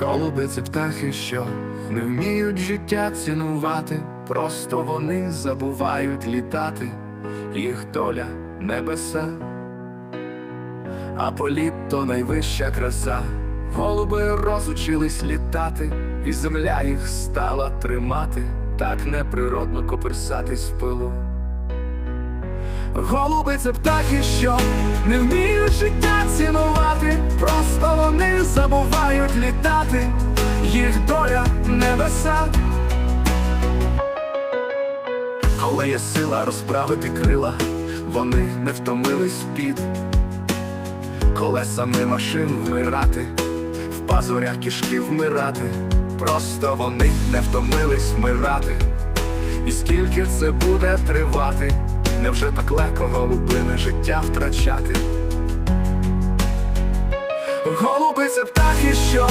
Голуби це птахи, що не вміють життя цінувати, просто вони забувають літати, їх доля небеса, а політ то найвища краса. Голуби розучились літати, і земля їх стала тримати, так неприродно коперсатись в пилу. Голуби це птахи, що не вміють життя цінувати, просто літати, їх доля небеса. Коли є сила розправити крила, вони не втомились під колесами машин вмирати, в пазурях кишки вмирати, просто вони не втомились вмирати. І скільки це буде тривати, невже так легко голубине життя втрачати? Голуби це птахи, що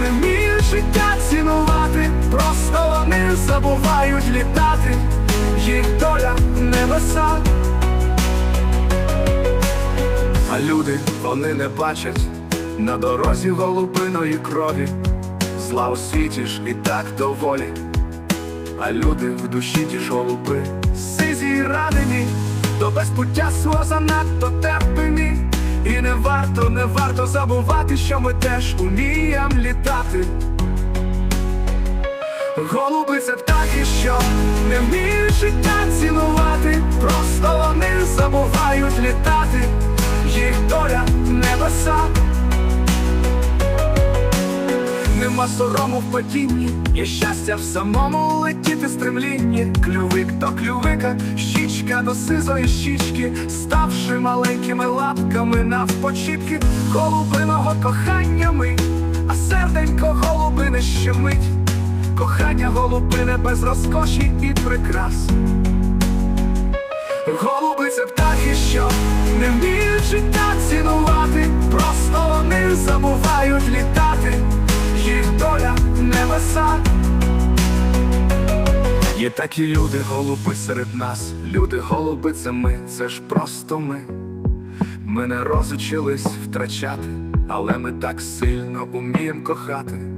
не вміють життя цінувати, просто вони забувають літати, їх доля небеса. А люди вони не бачать на дорозі голубиної крові, зла у світі ж і так доволі. А люди в душі ті ж голуби, сизі й ранені, до безпуття свого занадто терпені. І не варто, не варто забувати, що ми теж умієм літати. Голуби це птахи, що не вміють життя цінувати, просто вони забувають літати, їх доля небеса. Сорому в падінні, є щастя в самому летіти стремлінні. Клювик до клювика, щічка до сизої щічки, ставши маленькими лапками навпочіпки голубиного кохання ми, а серденько голубине щемить, кохання голубине без розкоші і прикрас. Голуби це птахи, що не вміють життя Є такі люди, голуби серед нас, люди, голуби, це ми, це ж просто ми. Ми не розучились втрачати, але ми так сильно уміємо кохати.